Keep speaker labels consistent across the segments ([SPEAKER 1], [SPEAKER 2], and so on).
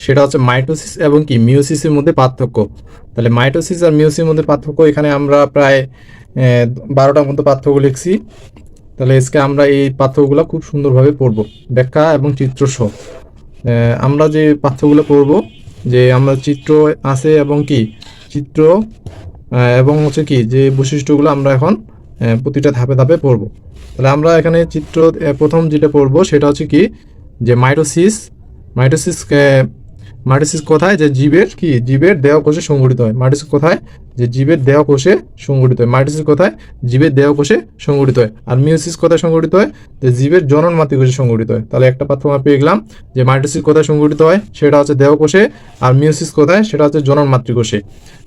[SPEAKER 1] সেটা হচ্ছে মাইটোসিস এবং কি মিউসিসের মধ্যে পার্থক্য। তাহলে মাইটোসিস আর মিওসিসের মধ্যে পার্থক্য এখানে আমরা প্রায় বারোটার মতো পার্থক্য লিখছি। তাহলে আজকে আমরা এই পার্থক্যগুলো খুব সুন্দরভাবে পড়ব ব্যাখ্যা এবং চিত্রসহ আহ, আমরা যে পার্থক্যগুলো পড়ব যে আমরা চিত্র আছে এবং কি চিত্র এবং হচ্ছে কি যে বৈশিষ্ট্যগুলো আমরা এখন প্রতিটা ধাপে ধাপে পড়ব। তাহলে আমরা এখানে চিত্র প্রথম যেটা পড়ব সেটা হচ্ছে কি যে মাইটোসিস মাইটোসিস মাইটোসিস কোথায়? যে জীবের কি? জীবের দেহ কোষে সংগঠিত হয়। মাইটোসিস কোথায়? যে জীবের দেহ কোষে সংগঠিত হয়। মাইটোসিস কোথায়? জীবের দেহ কোষে সংগঠিত হয়। আর মিওসিস কোথায় সংগঠিত হয়? যে জীবের জনন মাতৃকোষে সংগঠিত হয়। তাহলে একটা পাত্র আমরা পেয়ে গেলাম। যে মাইটোসিস কোথায় সংগঠিত হয়? সেটা হচ্ছে দেহ কোষে। আর মিওসিস কোথায়? সেটা হচ্ছে জনন মাতৃকোষে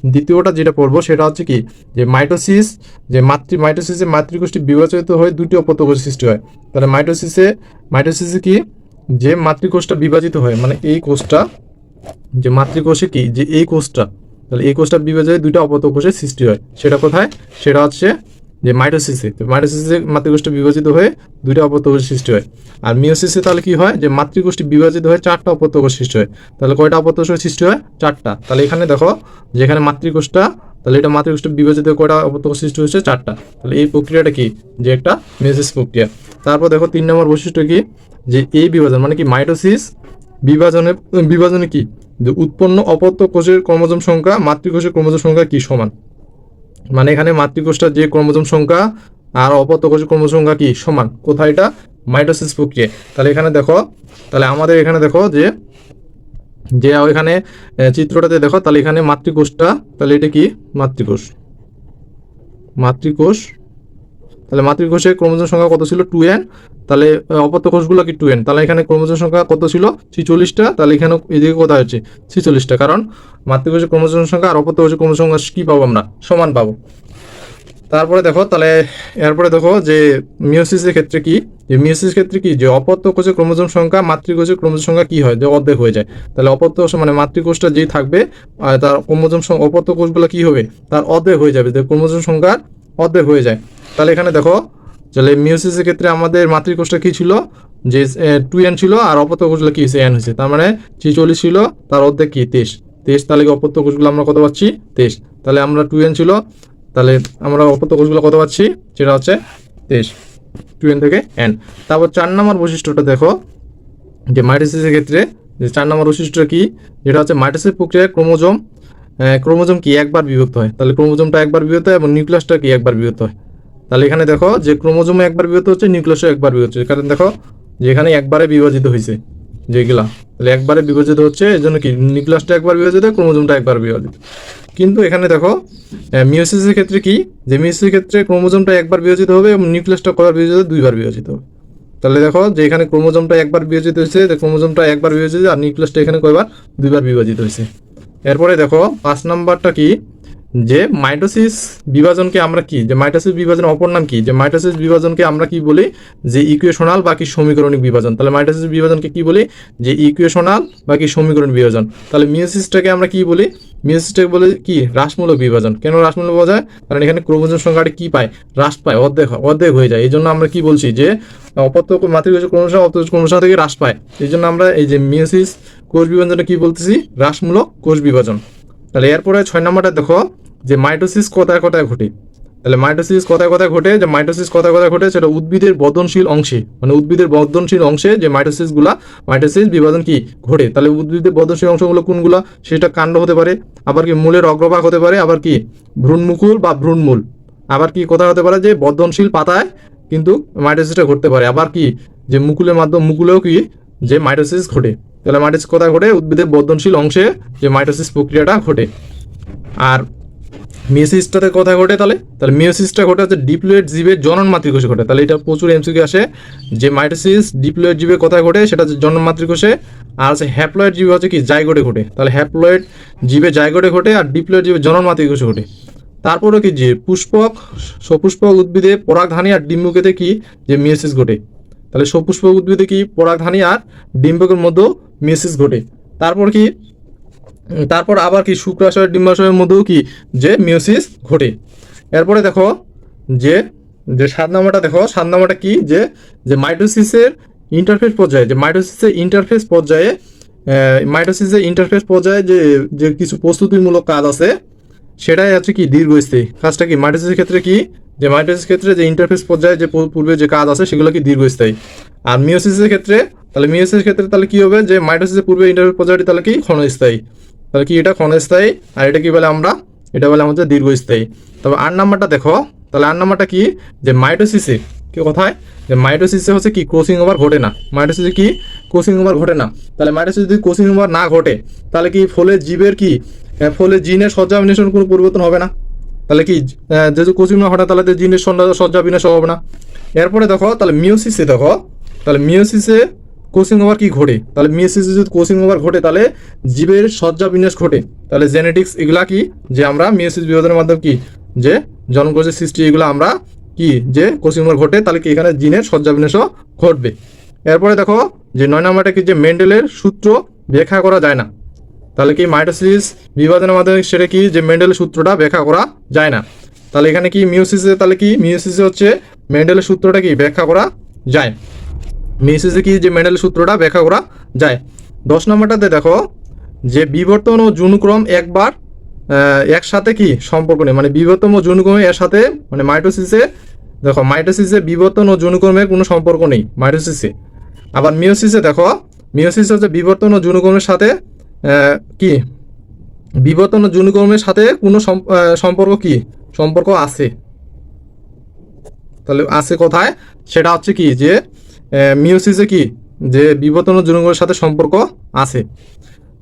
[SPEAKER 1] দ্বিতীয়টা যেটা পড়ব, সেটা হচ্ছে কি? যে মাইটোসিস, যে মাতৃ, মাইটোসিসে মাতৃকোষটি বিভাজিত হয়ে দুটি অপত্যকোষ সৃষ্টি হয়। তাহলে মাইটোসিসে মাইটোসিসে কি? যে মাতৃকোষটা বিভাজিত হয় মানে এই কোষটা যে মাতৃকোষে কি? যে এই কোষটা, তাহলে এই কোষটা বিভাজিত দুইটা অপত্য কোষের সৃষ্টি হয়। সেটা কোথায়? সেটা হচ্ছে যে মাইটোসিসে। মাইটোসিসে মাতৃকোষটা বিভাজিত হয়ে দুইটা অপত্য কোষের সৃষ্টি হয়। আর মিওসিসে তাহলে কি হয়? যে মাতৃকোষটি বিভাজিত হয়ে চারটা অপত্য কোষ সৃষ্টি হয়। তাহলে কয়টা অপত্য কোষ সৃষ্টি হয়? চারটা। তাহলে এখানে দেখো যেখানে মাতৃকোষটা, তাহলে এটা মাতৃকোষটা বিভাজিত হয়ে কয়টা অপত্য কোষ সৃষ্টি হচ্ছে চারটা। তাহলে এই প্রক্রিয়াটা কি? যে একটা মিওসিস প্রক্রিয়া। তারপর দেখো তিন নম্বর বৈশিষ্ট্য কি? যে এই বিভাজন মানে কি? মাইটোসিস বিভাজনের বিভাজনে কি? যে উৎপন্ন অপত্য কোষের ক্রোমোজোম সংখ্যা, মাতৃকোষের ক্রোমোজোম সংখ্যা কি সমান? মানে এখানে মাতৃকোষটার যে ক্রোমোজোম সংখ্যা আর অপত্য কোষের ক্রোমোজোম সংখ্যা কি? সমান। কোথায় এটা? মাইটোসিস প্রক্রিয়া তাহলে এখানে দেখো, তাহলে আমাদের এখানে দেখো যে যে এখানে চিত্রটাতে দেখো, তাহলে এখানে মাতৃকোষটা, তাহলে এটা কি? মাতৃকোষ। মাতৃকোষ তাহলে মাতৃকোষের ক্রোমোজোম সংখ্যা কত ছিল? টু এন তাহলে অপত্য কোষগুলো কি টু এন তাহলে এখানে ক্রোমোজোম সংখ্যা কত ছিল? ছিচল্লিশটা। তাহলে এখানে এদিকে কোথায় হচ্ছে? ছিচল্লিশটা। কারণ মাতৃকোষের ক্রোমোজোম সংখ্যা আর অপত্য কোষের ক্রোমোজোম সংখ্যা কি পাবো আমরা? সমান পাবো। তারপরে দেখো, তাহলে এরপরে দেখো যে মিওসিসের ক্ষেত্রে কি? যে মিওসিসের ক্ষেত্রে কি? যে অপত্য কোষের ক্রোমোজোম সংখ্যা মাতৃকোষের ক্রোমোজোম সংখ্যা কি হয়? যে অর্ধেক হয়ে যায়। তাহলে অপত্য কোষ মানে মাতৃকোষটা যেই থাকবে তার ক্রোমোজোম অপত্য কোষগুলো কি হবে? তার অর্ধেক হয়ে যাবে। যে ক্রোমোজোম সংখ্যার অর্ধেক হয়ে যায়। তাহলে এখানে দেখো, তাহলে মিওসিসের ক্ষেত্রে আমাদের মাতৃকোষটা কি ছিল? যে টু এন ছিল, আর অপত্য কোষগুলো কি? হয়েছে এন হয়েছে। তার মানে ছিচল্লিশ ছিল, তার অর্ধেক কি? তেইশ। তেইশ, তাহলে অপত্য কোষগুলো আমরা কত পাচ্ছি? তেইশ। তাহলে আমরা টু এন ছিল, তাহলে আমরা অপত্য কোষগুলো কত পাচ্ছি? সেটা হচ্ছে তেইশ। টু এন থেকে এন তারপর চার নম্বর বৈশিষ্ট্যটা দেখো, যে মাইটোসিসের ক্ষেত্রে, যে চার নম্বর বৈশিষ্ট্য কি? যেটা হচ্ছে মাইটোসিস প্রক্রিয়ায় ক্রোমোজোম ক্রোমোজোম কি একবার বিভক্ত হয়? তাহলে ক্রোমোজোমটা একবার বিভক্ত হয় এবং নিউক্লিয়াসটা কি একবার বিভক্ত হয়? তাহলে এখানে দেখো যে ক্রোমোজোম একবার বিভক্ত হচ্ছে, নিউক্লিয়াসও একবার বিভক্ত হচ্ছে। কারণ দেখো যে এখানে একবারে বিভাজিত হয়েছে যেগুলা তাহলে একবারে বিভাজিত হচ্ছে এই জন্য কি? নিউক্লিয়াসটা একবার বিভাজিত ক্রোমোজোমটা একবার বিভাজিত কিন্তু এখানে দেখো মিওসিসের ক্ষেত্রে কি? যে মিওসিসের ক্ষেত্রে ক্রোমোজোমটা একবার বিভাজিত হবে এবং নিউক্লিয়াসটা কবার বিভাজিত? দুইবার বিভাজিত হবে। তাহলে দেখো যে এখানে ক্রোমোজোমটা একবার বিভাজিত হয়েছে ক্রোমোজোমটা একবার বিভাজিত আর নিউক্লিয়াসটা এখানে কয়বার? দুইবার বিভাজিত হয়েছে। এরপরে দেখো, পাঁচ নাম্বারটা কি? যে মাইটোসিস বিভাজনকে আমরা কি? যে মাইটোসিস বিভাজন অপর নাম কি? যে মাইটোসিস বিভাজনকে আমরা কি বলি? যে ইকুয়েশনাল বা কি সমীকরণিক বিভাজন। তাহলে মাইটোসিস বিভাজনকে কি বলি? যে ইকুয়েশনাল বা কি সমীকরণ বিভাজন। তাহলে মিওসিসটাকে আমরা কি বলি? মিওসিসটাকে বলে কি? হ্রাসমূলক বিভাজন। কেন হ্রাসমূলক বোঝায় কারণ এখানে ক্রোমোজোম সংখ্যাটা কি পায়? হ্রাস পায়, অর্ধেক অর্ধেক হয়ে যায়। এই জন্য আমরা কি বলছি যে অপত্য মাতৃকোষ ক্রমশ অপত্য ক্রমশ থেকে হ্রাস পায়। এই জন্য আমরা এই যে মিওসিস কোষ বিভাজনটা কি বলতেছি? হ্রাসমূলক কোষ বিভাজন। তাহলে এরপরে ছয় নম্বরটা দেখো, যে মাইটোসিস কোথায় কোথায় ঘটে? তাহলে মাইটোসিস কোথায় কোথায় ঘটে? যে মাইটোসিস কোথায় কোথায় ঘটে? সেটা উদ্ভিদের বর্ধনশীল অংশে। মানে উদ্ভিদের বর্ধনশীল অংশে যে মাইটোসিসগুলা মাইটোসিস বিভাজন কি ঘটে? তাহলে উদ্ভিদের বর্ধনশীল অংশগুলো কোনগুলো? সেটা কাণ্ড হতে পারে। আবার কি মূলের অগ্রভাগ হতে পারে? আবার কি ভ্রূণমুকুল বা ভ্রূণমূল? আবার কি কোথায় হতে পারে? যে বর্ধনশীল পাতায় কিন্তু মাইটোসিসটা ঘটতে পারে। আবার কি? যে মুকুলের মাধ্যমে, মুকুলেও কি যে মাইটোসিস ঘটে? তাহলে মাইটোসিস কোথায় ঘটে? উদ্ভিদের বর্ধনশীল অংশে যে মাইটোসিস প্রক্রিয়াটা ঘটে। আর মিওসিসটাতে কথা ঘটে তাহলে? তাহলে মিওসিসটা ঘটে হচ্ছে ডিপ্লয়েড জীবের জনন মাতৃকোষে ঘটে। তাহলে এটা প্রচুর এমসিকিউ আসে। যে মাইটোসিস ডিপ্লয়েড জীবে কোথায় ঘটে? সেটা হচ্ছে জনন মাতৃকোষে। আর হচ্ছে হ্যাপ্লয়েড জীবে হচ্ছে কি? জাইগোটে ঘটে। তাহলে হ্যাপ্লয়েড জীবে জাইগোটে ঘটে আর ডিপ্লোয়েড জীবে জনন মাতৃকোষে ঘটে। তারপরে কি যে পুষ্পক, সপুষ্পক উদ্ভিদে পরাগধানী আর ডিম্বুকেতে কি যে মিওসিস ঘটে? তাহলে সপুষ্পক উদ্ভিদে কি পরাগধানী আর ডিম্বকের মধ্যেও মিওসিস ঘটে? তারপর কি, তারপর আবার কি শুক্রাশয় ডিম্বাশয়ের মধ্যেও কি যে মিওসিস ঘটে? এরপরে দেখো যে যে সাত নাম্বারটা দেখো, সাত নাম্বারটা কি যে যে মাইটোসিসের ইন্টারফেস পর্যায়ে, যে মাইটোসিসের ইন্টারফেস পর্যায়ে মাইটোসিসের ইন্টারফেস পর্যায়ে যে যে কিছু প্রস্তুতিমূলক কাজ আছে সেটাই আছে কি দীর্ঘস্থায়ী। কাজটা কি? মাইটোসিসের ক্ষেত্রে কি? যে মাইটোসিস ক্ষেত্রে যে ইন্টারফেস পর্যায়ে যে পূর্বে যে কাজ আছে সেগুলো কি দীর্ঘস্থায়ী? আর মিওসিসের ক্ষেত্রে? তাহলে মিওসিসের ক্ষেত্রে তাহলে কি হবে? যে মাইটোসিসের পূর্বে ইন্টারফেস পর্যায়টি তাহলে কি? ক্ষণস্থায়ী। তাহলে কি এটা ক্ষণস্থায়ী? আর এটা কি বলে আমরা? এটা বলে আমাদের দীর্ঘস্থায়ী। তবে আট নাম্বারটা দেখো। তাহলে আট নাম্বারটা কি? যে মাইটোসিসে কি কথায়? যে মাইটোসিসে হচ্ছে কি? ক্রসিং ওভার ঘটে না। মাইটোসিসে কি? ক্রসিং ওভার ঘটে না। তাহলে মাইটোসিস যদি ক্রসিং ওভার না ঘটে, তাহলে কি ফলে জীবের কি ফলে জিনের সজ্জা বিন্যাসের কোনো পরিবর্তন হবে না। তাহলে কি যেহেতু না ঘটে তাহলে জিনের সজ্জা বিন্যাস হবে না। এরপরে দেখো, তাহলে মিওসিসে দেখো, তাহলে মিওসিসে কোচিং ওভার কি ঘটে? তাহলে মিওসিসে যদি কোচিং ওভার ঘটে, তাহলে জীবের সজ্জা বিন্যাস ঘটে। তাহলে জেনেটিক্স এগুলা কি? যে আমরা মিওসিস বিভাজনের মাধ্যমে কি? যে জনগোষ্ঠীর সৃষ্টি এগুলো আমরা কি? যে কোচিং ওভার ঘটে, তাহলে কি এখানে জিনের সজ্জা বিন্যাসও ঘটবে। এরপরে দেখো, যে নয় নম্বরটা কি? যে মেন্ডেলের সূত্র ব্যাখ্যা করা যায় না। তাহলে কি মাইটোসিস বিভাজনের মাধ্যমে সেটা কি যে মেন্ডেলের সূত্রটা ব্যাখ্যা করা যায় না? তাহলে এখানে কি মিওসিসে তাহলে কি মিওসিসে হচ্ছে মেন্ডেলের সূত্রটা কি ব্যাখ্যা করা যায়? মিওসিসে কি যে মেন্ডেলের সূত্রটা ব্যাখ্যা করা যায়? দশ নম্বরটাতে দেখো যে বিবর্তন ও জুনুক্রম একবার একসাথে কি সম্পর্ক নেই? মানে বিবর্তন ও জুনুক্রমে এর সাথে মানে মাইটোসিসে, দেখো মাইটোসিসে বিবর্তন ও জুনুক্রমের কোনো সম্পর্ক নেই মাইটোসিসে। আবার মিওসিসে দেখো মিওসিস হচ্ছে বিবর্তন ও জুনুক্রমের সাথে কি? বিবর্তন জুনুক্রমের সাথে কোনো সম- সম্পর্ক কি? সম্পর্ক আছে। তাহলে আছে কোথায়? সেটা হচ্ছে কি যে মিউসিসে কি? যে বিবর্তন জুনুক্রমের সাথে সম্পর্ক আছে।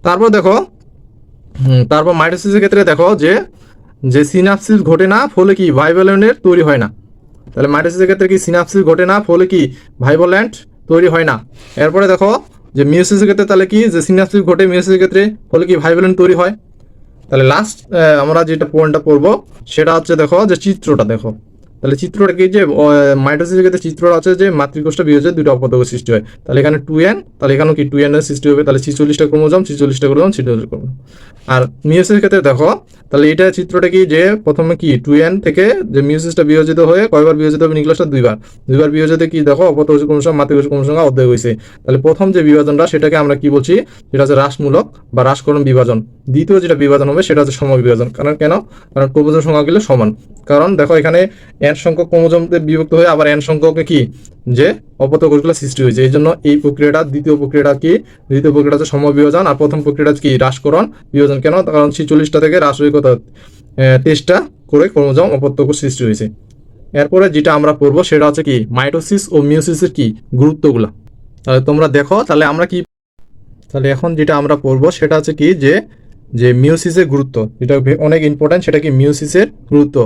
[SPEAKER 1] তারপর দেখো তারপর মাইটোসিসের ক্ষেত্রে দেখো যে যে সিনাপসিস ঘটে না, ফলে কি ভাইভোল্যান্ডের তৈরি হয় না। তাহলে মাইটোসিসের ক্ষেত্রে কি সিনাপসিস ঘটে না, ফলে কি ভাইভোল্যান্ড তৈরি হয় না। এরপরে দেখো যে মিওসিসের ক্ষেত্রে তাহলে কি? যে সিনাপসিস ঘটে মিওসিসের ক্ষেত্রে ফলে কি ভাইবেলেন তৈরি হয়? তাহলে লাস্ট আমরা যেটা পয়েন্টটা পড়ব সেটা হচ্ছে দেখো যে চিত্রটা দেখো। তাহলে চিত্রটা কি যে মাইটোসিসের ক্ষেত্রে চিত্রটা আছে যে মাতৃকোষটা বিয়োজে দুটো অপত্যক সৃষ্টি হয়। তাহলে এখানে টু এন তাহলে এখানেও কি টু এন সৃষ্টি হবে? তাহলে ছিচল্লিশটা ক্রোমোজোম ছিচল্লিশটা ক্রোমোজোম ছিচল্লিশ ক্রোমোজোম। আর মিওসিসের ক্ষেত্রে দেখো, তাহলে এটা চিত্রটা কি যে, প্রথমে কি টু এন থেকে যে মিওসিসটা বিয়োজিত হয়ে কয়বার বিয়োজিত হবে নিউক্লিয়াসটা দুইবার। দুইবার বিয়োজিত কি দেখো অপত্যক ক্রোমোজোম, মাতৃকোষ ক্রোমোজোম অর্ধেক হয়েছে তাহলে প্রথম যে বিভাজনটা, সেটাকে আমরা কি বলছি? সেটা হচ্ছে হ্রাসমূলক বা হ্রাসকরণ বিভাজন। দ্বিতীয় যেটা বিভাজন হবে, সেটা হচ্ছে সম বিভাজন কারণ কেন? কারণ ক্রোমোজোম সংখ্যা গেলে সমান। কারণ দেখো এখানে এন সংখ্যক ক্রোমোজোমতে বিভক্ত হয়ে আবার এন সংখ্যক কি? যে অপত্য কোষগুলো সৃষ্টি হয়েছে। এই জন্য এই প্রক্রিয়াটা, দ্বিতীয় প্রক্রিয়াটা কি? দ্বিতীয় প্রক্রিয়াটা হচ্ছে সম বিভাজন আর প্রথম প্রক্রিয়াটা কি? হ্রাসকরণ। বিভাজন কেন? কারণ ছিচল্লিশটা থেকে হ্রাস হয়ে কত তেইশটা করে ক্রোমোজোম অপত্য কোষ সৃষ্টি হয়েছে। এরপরে যেটা আমরা পড়ব সেটা হচ্ছে কি? মাইটোসিস ও মিওসিসের কি গুরুত্বগুলো? তাহলে তোমরা দেখো, তাহলে আমরা কি তাহলে এখন যেটা আমরা পড়ব সেটা হচ্ছে কি? যে যে মিওসিসের গুরুত্ব, যেটা অনেক ইম্পর্ট্যান্ট সেটা কি মিওসিসের গুরুত্ব?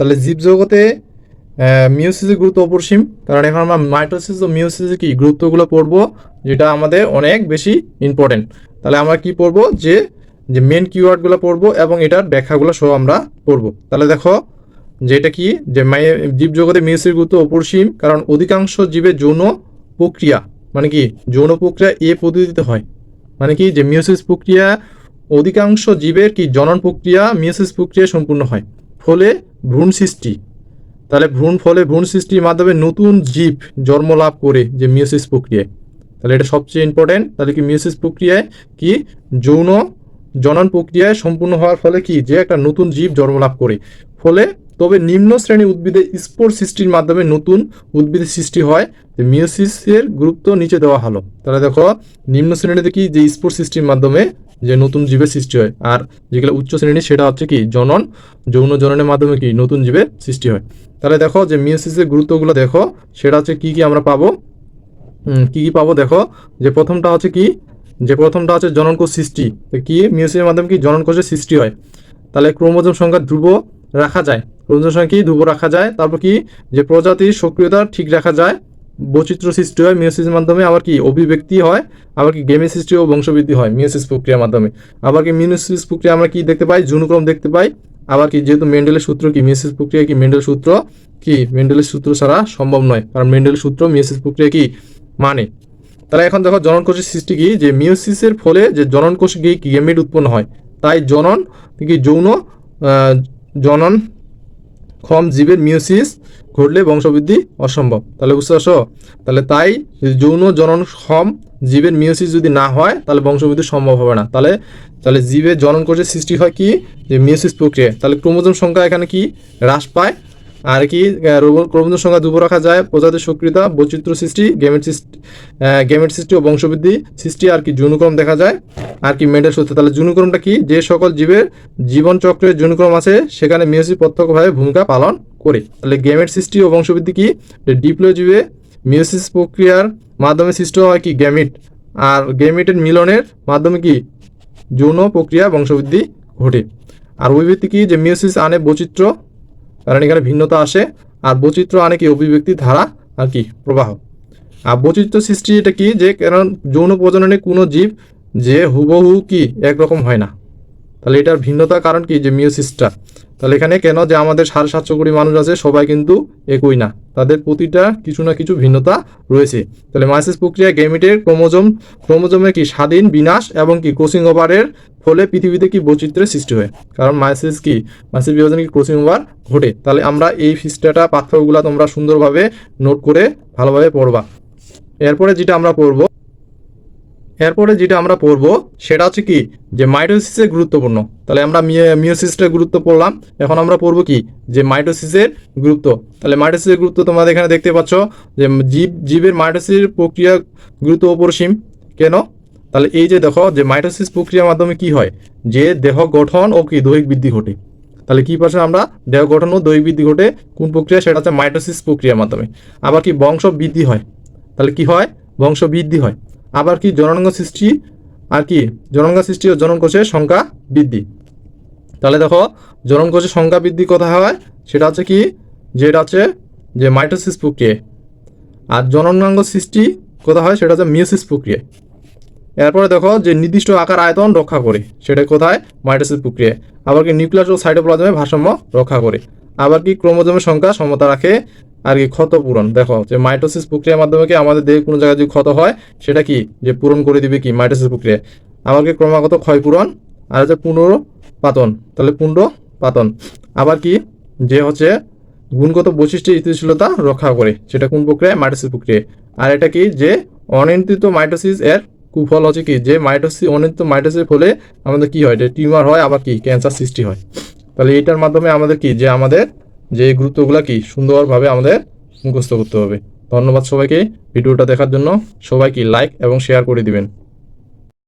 [SPEAKER 1] তাহলে জীবজগতে মিউসিসের গুরুত্ব অপরিসীম। কারণ এখন আমরা মাইটোসিস ও মিউসিসের কি গুরুত্বগুলো পড়ব, যেটা আমাদের অনেক বেশি ইম্পর্ট্যান্ট তাহলে আমরা কি পড়ব? যে যে মেন কিওয়ার্ডগুলো পড়ব এবং এটার ব্যাখ্যাগুলো সহ আমরা পড়ব। তাহলে দেখো, যে এটা কি? যে জীবজগতে মিওসিসের গুরুত্ব অপরিসীম, কারণ অধিকাংশ জীবের যৌন প্রক্রিয়া মানে কি? যৌন প্রক্রিয়া এ পদ্ধতিতে হয়। মানে কি? যে মিউসিস প্রক্রিয়া, অধিকাংশ জীবের কি জনন প্রক্রিয়া মিওসিস প্রক্রিয়া সম্পূর্ণ হয়। ফলে ভ্রূণ সৃষ্টি তাহলে ভ্রূণ ফলে ভ্রূণ সৃষ্টির মাধ্যমে নতুন জীব জন্ম লাভ করে যে মিওসিস প্রক্রিয়ায়। তাহলে এটা সবচেয়ে ইম্পর্টেন্ট তাহলে কি মিওসিস প্রক্রিয়ায় কি যৌন জনন প্রক্রিয়ায় সম্পূর্ণ হওয়ার ফলে কি যে একটা নতুন জীব জন্ম লাভ করে। ফলে তবে নিম্ন শ্রেণি উদ্ভিদে স্পোর সৃষ্টির মাধ্যমে নতুন উদ্ভিদের সৃষ্টি হয় মিওসিসের গুরুত্ব নিচে দেওয়া হলো। তাহলে দেখো, নিম্ন শ্রেণীতে কি যে স্পোর্ট সৃষ্টির মাধ্যমে যে নতুন জীবের সৃষ্টি হয়, আর যেগুলো উচ্চ শ্রেণি সেটা হচ্ছে কি জনন, যৌন জননের মাধ্যমে কি নতুন জীবের সৃষ্টি হয়। তাহলে দেখো যে মিওসিসের গুরুত্বগুলো দেখো, সেটা হচ্ছে কি কি আমরা পাবো? কি কি পাবো দেখো? যে প্রথমটা হচ্ছে কি, যে প্রথমটা হচ্ছে জননকোষ সৃষ্টি। কি মিওসিসের মাধ্যমে কি জননকোষের সৃষ্টি হয়? তাহলে ক্রোমোজোম সংখ্যা ধ্রুব রাখা যায়। ক্রোমোজোম সংখ্যা কি? ধ্রুব রাখা যায়। তারপর কি? যে প্রজাতির সক্রিয়তা ঠিক রাখা যায়। বৈচিত্র্য সৃষ্টি হয় মিওসিসের মাধ্যমে, আবার কি অভিব্যক্তি হয়, আবার কি গেমের সৃষ্টি ও বংশবৃদ্ধি হয় মিওসিস প্রক্রিয়ার মাধ্যমে। আবার কি মিওসিস প্রক্রিয়া আমরা কি দেখতে পাই? জুনুক্রম দেখতে পাই। আবার কি যেহেতু মেন্ডেলের সূত্র কি মিওসিস প্রক্রিয়া কি, মেন্ডেল সূত্র কি? মেন্ডেলের সূত্র ছাড়া সম্ভব নয়, কারণ মেন্ডেলের সূত্র মিওসিস প্রক্রিয়া কি? মানে। তারা এখন দেখো জনন কোষের সৃষ্টি কি? যে মিওসিসের ফলে যে জনন কোষে কি গেমেট উৎপন্ন হয়? তাই জনন কি যৌন জনন ক্ষম জীবের মিওসিস ঘটলে বংশবৃদ্ধি অসম্ভব। তাহলে বুঝতে পারছ? তাহলে তাই যৌন জনন সম, জীবের মিউসিস যদি না হয়, তাহলে বংশবৃদ্ধি সম্ভব হবে না। তাহলে তাহলে জীবের জনন কোষের সৃষ্টি হয় কি? যে মিওসিস প্রক্রিয়া তাহলে ক্রোমোজোম সংখ্যা এখানে কি? হ্রাস পায়। আর কি ক্রোমোজোম সংখ্যা দুপুর রাখা যায়, প্রজাতির সক্রিয়তা, বৈচিত্র্য সৃষ্টি গেমেট সৃষ্টি গেমেট সৃষ্টি ও বংশবৃদ্ধি সৃষ্টি, আর কি জনুক্রম দেখা যায়। আর কি মেডেল সূত্র তাহলে জনুক্রমটা কি? যে সকল জীবের জীবনচক্রের জনুক্রম আছে, সেখানে মিওসিস প্রত্যক্ষভাবে ভূমিকা পালন করে। তাহলে গেমেট সৃষ্টি ও বংশবৃদ্ধি কি? ডিপ্লয় জীবে মিওসিস প্রক্রিয়ার মাধ্যমে সৃষ্ট হয় কি? গ্যামিট আর গ্যামিটের মিলনের মাধ্যমে কি? যৌন প্রক্রিয়া বংশবৃদ্ধি ঘটে। আর অভিব্যক্তি কি? যে মিওসিস আনে বৈচিত্র্য কারণ এখানে ভিন্নতা আসে। আর বৈচিত্র্য আনে কি অভিব্যক্তি ধারা আর কি, প্রবাহ। আর বৈচিত্র্য সৃষ্টি এটা কি? যে কারণ যৌন প্রজননে কোনো জীব যে হুবহু কি একরকম হয় না। তাহলে এটার ভিন্নতার কারণ কি? যে মিওসিসটা তাহলে এখানে কেন? যে আমাদের সাড়ে সাতশো কোটি মানুষ আছে, সবাই কিন্তু একই না। তাদের প্রতিটা কিছু না কিছু ভিন্নতা রয়েছে। তাহলে মাইসিস প্রক্রিয়া গেমিটের ক্রোমোজোম, ক্রোমোজোমে কি স্বাধীন, বিনাশ এবং কি ক্রসিং ওভারের ফলে পৃথিবীতে কি বৈচিত্র্যের সৃষ্টি হয়? কারণ মাইসিস কি? মাইসিস বিভাজনে কি ক্রসিং ওভার ঘটে? তাহলে আমরা এই ফিস্টাটা পাঠ্যগুলো তোমরা সুন্দরভাবে নোট করে ভালোভাবে পড়বা। এরপরে যেটা আমরা পড়ব এরপরে যেটা আমরা পড়ব, সেটা হচ্ছে কি? যে মাইটোসিসের গুরুত্বপূর্ণ। তাহলে আমরা মিওসিসটার গুরুত্ব পড়লাম। এখন আমরা পড়ব কি? যে মাইটোসিসের গুরুত্ব। তাহলে মাইটোসিসের গুরুত্ব তোমরা এখানে দেখতে পাচ্ছ যে জীব, জীবের মাইটোসিস প্রক্রিয়া গুরুত্ব অপরিসীম। কেন? তাহলে এই যে দেখো, যে মাইটোসিস প্রক্রিয়ার মাধ্যমে কি হয়? যে দেহ গঠন ও কি দৈহিক বৃদ্ধি ঘটে। তাহলে কি পাচ্ছেন আমরা? দেহ গঠন ও দৈহিক বৃদ্ধি ঘটে। কোন প্রক্রিয়া? সেটা হচ্ছে মাইটোসিস প্রক্রিয়ার মাধ্যমে। আবার কি বংশ বৃদ্ধি হয়? তাহলে কি হয়? বংশ বৃদ্ধি হয়। আবার কি জননাঙ্গ সৃষ্টি আর কি? জননাঙ্গ সৃষ্টি ও জননকোষের সংখ্যা বৃদ্ধি। তাহলে দেখো জননকোষের সংখ্যা বৃদ্ধি কোথায় হয়? সেটা হচ্ছে কি? যেটা হচ্ছে যে মাইটোসিস প্রক্রিয়া। আর জননাঙ্গ সৃষ্টি কোথায় হয়? সেটা হচ্ছে মিওসিস প্রক্রিয়া। এরপরে দেখো যে নির্দিষ্ট আকার আয়তন রক্ষা করে, সেটা কোথায়? মাইটোসিস প্রক্রিয়া আবার কি নিউক্লিয়াস ও সাইটোপ্লাজমে ভারসাম্য রক্ষা করে। আবার কি ক্রোমোজোমের সংখ্যা সমতা রাখে? আর কি ক্ষত পূরণ। দেখো, যে মাইটোসিস প্রক্রিয়ার মাধ্যমে কি আমাদের দেহে কোনো জায়গায় যদি ক্ষত হয়, সেটা কি? যে পূরণ করে দিবে কি মাইটোসিস প্রক্রিয়া। আবার কি ক্রমাগত ক্ষয়পূরণ? আর হচ্ছে পুনরপাতন তাহলে পুনরপাতন আবার কি? যে হচ্ছে গুণগত বৈশিষ্ট্যের স্থিতিশীলতা রক্ষা করে। সেটা কোন প্রক্রিয়া মাইটোসিস প্রক্রিয়া আর এটা কি? যে অনিয়ন্ত্রিত মাইটোসিস এর কুফল হচ্ছে কি? যে মাইটোসিস অনিয়ন্ত্রিত মাইটোসিস ফলে আমাদের কি হয়? যে টিউমার হয়, আবার কি? ক্যান্সার সৃষ্টি হয়। তাহলে এটার মাধ্যমে আমাদের কি? যে আমাদের যে গুরুত্বগুলো কি? সুন্দরভাবে আমাদের মুখস্থ করতে হবে। ধন্যবাদ সবাইকে ভিডিওটা দেখার জন্য। সবাইকে লাইক এবং শেয়ার করে দিবেন।